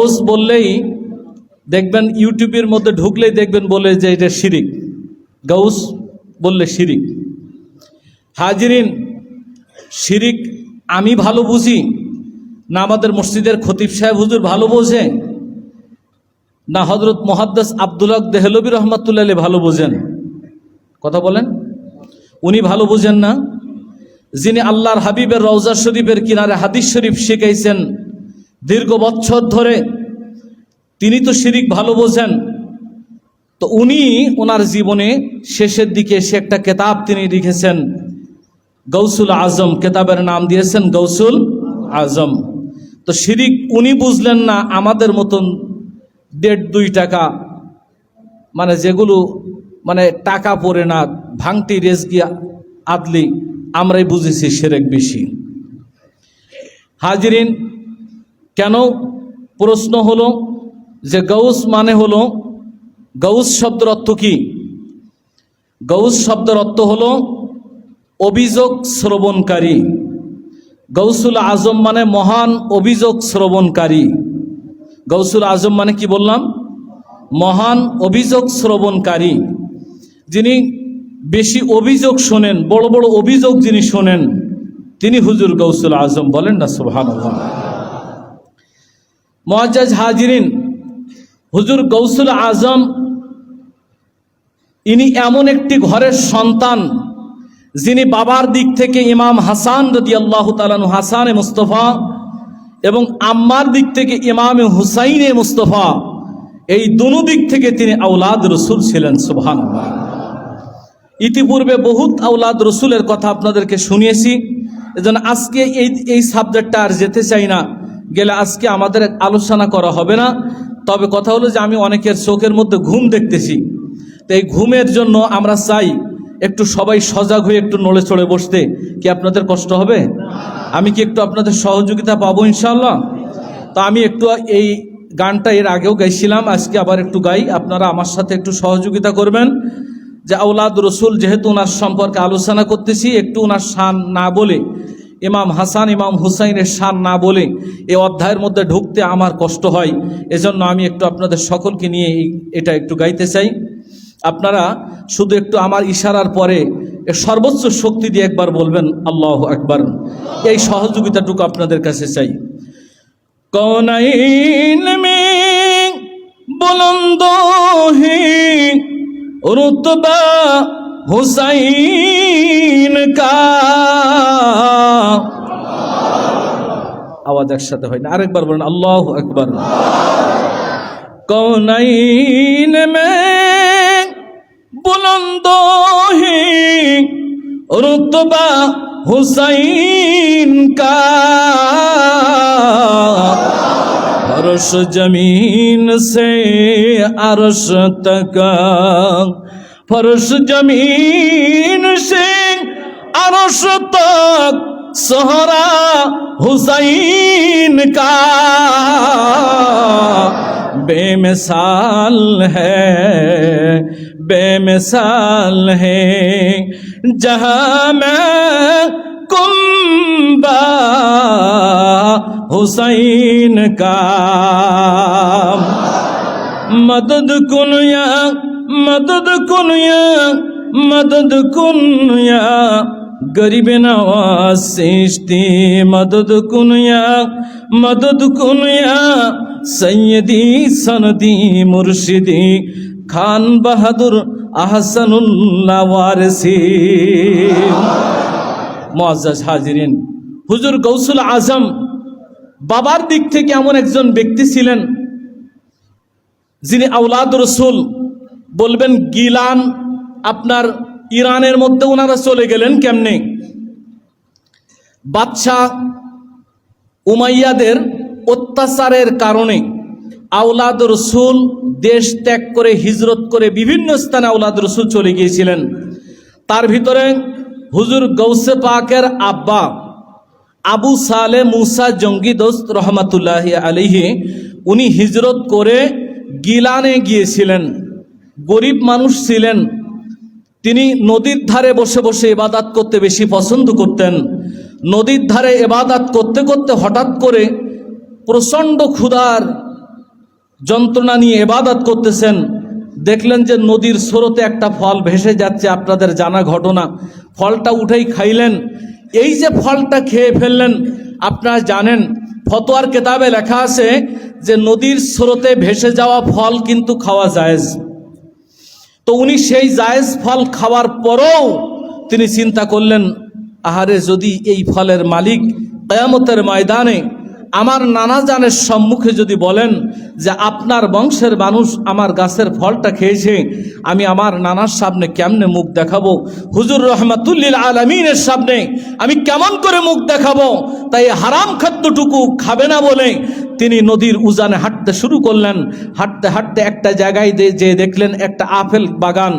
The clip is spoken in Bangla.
গৌস বললেই দেখবেন ইউটিউবের মধ্যে ঢুকলেই দেখবেন বলে যে এটা শিরিক। গৌস বললে শিরিক। হাজিরিন, শিরিক আমি ভালো বুঝি না আমাদের মসজিদের খতিব সাহেব হুজুর ভালো বোঝে? না হজরত মোহাদ্দাস আবদুল্লাহ দেহলবী রহমাতুল্লাহ ভালো বোঝেন? কথা বলেন। উনি ভালো বোঝেন না। যিনি আল্লাহর হাবিবের রওজা শরীফের কিনারে হাদিস শরীফ শিখাইছেন দীর্ঘ বছর ধরে তিনি তো শিরিক ভালো বোঝেন। তো উনি ওনার জীবনে শেষের দিকে সে একটা কেতাব তিনি লিখেছেন, গৌসুল আজম। কেতাবের নাম দিয়েছেন গৌসুল আজম। তো শিরিক উনি বুঝলেন না, আমাদের মতন দেড় দুই টাকা মানে যেগুলো মানে টাকা পড়ে না ভাঙটি রেজগি আদলি, আমরাই বুঝেছি সেরেক বেশি। হাজিরিন কেন? প্রশ্ন হলো যে গৌস মানে হলো গৌস শব্দের অর্থ কি? গৌস শব্দের অর্থ হলো অভিযোগ শ্রবণকারী। গৌসুল আজম মানে মহান অভিযোগ শ্রবণকারী। গৌসুল আজম মানে কি বললাম? মহান অভিযোগ শ্রবণকারী। যিনি বেশি অভিযোগ শোনেন, বড় বড় অভিযোগ যিনি শোনেন, তিনি হুজুর গৌসুল আজম বলেন না সুহান মোয়াজ্জাজ হাজিরিন, হুজুর গৌসুল আজম, ইনি এমন একটি ঘরের সন্তান যিনি বাবার দিক থেকে ইমাম হাসান রদি আল্লাহ তালানু এ মুস্তফা, এবং আম্মার দিক থেকে ইমামে হুসাইনে মুস্তফা। এই দুনো দিক থেকে তিনি আউলাদ রসুল ছিলেন সুবহান ইতিপূর্বে বহুত আউলাদ রসুলের কথা আপনাদেরকে শুনিয়েছি। এজন্য আজকে এই এই সাবজেক্টটা আর যেতে চাই না। গেলে আজকে আমাদের আলোচনা করা হবে না। তবে কথা হলো যে আমি অনেকের চোখের মধ্যে ঘুম দেখতেছি। তো এই ঘুমের জন্য আমরা চাই একটু সবাই সজাগ হয়ে একটু নড়ে চড়ে বসতে। কি আপনাদের কষ্ট হবে? আমি কি একটু আপনাদের সহযোগিতা পাবো ইনশাল্লাহ তো আমি একটু এই গানটা এর আগেও গাইছিলাম, আজকে আবার একটু গাই। আপনারা আমার সাথে একটু সহযোগিতা করবেন। যে আউলাদ রসুল, যেহেতু ওনার সম্পর্কে আলোচনা করতেছি, একটু ওনার শান না বলে ইমাম হাসান, ইমাম হুসাইনের শান না বলে এই অধ্যায়ের মধ্যে ঢুকতে আমার কষ্ট হয়। এজন্য আমি একটু আপনাদের সকলকে নিয়ে এটা একটু গাইতে চাই। আপনারা শুধু একটু আমার ইশারার পরে এ সর্বোচ্চ শক্তি দিয়ে একবার বলবেন, আল্লাহ একবার এই সহযোগিতাটুকু আপনাদের কাছে চাই। কৌনাইন মে হুসাইন কা আওয়াজ একসাথে হয় না। আরেকবার বলেন, আল্লাহ একবার বুলন্দ রুতবা হুসাইন কারস জমিন সে আরস তক। ফরশ জমিন সে আরস তক। सहरा हुसैन का बेमिसाल है बेमिसाल है। जहाँ मैं कुंबा हुसैन का मदद कुन या, मदद कुन या, मदद कुन या गरीब नवाज सृष्टि मदद कुन या मदद कुन या सैयदी सनदी मुर्शिदी খান বাহাদুর আহসানুল্লাহ ওয়ারসি মুআজ্জাজ হাজিরিন হুজুর গৌসুল আজম বাবার দিক থেকে এমন একজন ব্যক্তি ছিলেন যিনি আউলাদ রসুল বলবেন গিলান আপনার ইরানের মধ্যে ওনারা চলে গেলেন কেমনে? বাদশাহ উমাইয়াদের অত্যাচারের কারণে আউলাদ রসুল দেশ ত্যাগ করে, হিজরত করে বিভিন্ন স্থানে আউলাদ রসুল চলে গিয়েছিলেন। তার ভিতরে হুজুর গৌসে পাকের আব্বা আবু সালে মুসা জঙ্গি দোস্ত রহমাতুল্লাহ আলিহি উনি হিজরত করে গিলানে গিয়েছিলেন। গরিব মানুষ ছিলেন। তিনি নদীর ধারে বসে বসে ইবাদাত করতে বেশি পছন্দ করতেন। নদীর ধারে ইবাদাত করতে করতে হঠাৎ করে প্রচণ্ড ক্ষুধার যন্ত্রণা নিয়ে এবাদত করতেছেন। দেখলেন যে নদীর স্রোতে একটা ফল ভেসে যাচ্ছে, আপনাদের জানা ঘটনা। ফলটা উঠেই খাইলেন। এই যে ফলটা খেয়ে ফেললেন, আপনারা জানেন, ফতোয়ার কেতাবে লেখা আছে যে নদীর স্রোতে ভেসে যাওয়া ফল কিন্তু খাওয়া জায়েজ। তো উনি সেই জায়েজ ফল খাওয়ার পরও তিনি চিন্তা করলেন, আহারে যদি এই ফলের মালিক কেয়ামতের ময়দানে আমার নানা জানের সম্মুখে যদি বলেন যে আপনার বংশের মানুষ আমার গাছের ফলটা খেয়েছে, আমি আমার নানার সামনে কেমনে মুখ দেখাবো? হুজুর রহমাতুল্লিল আলমিনের সামনে আমি কেমন করে মুখ দেখাবো? তাই হারাম খাদ্যটুকু খাবে না বলে তিনি নদীর উজানে হাঁটতে শুরু করলেন। হাঁটতে হাঁটতে একটা জায়গায় যে দেখলেন একটা আপেল বাগান।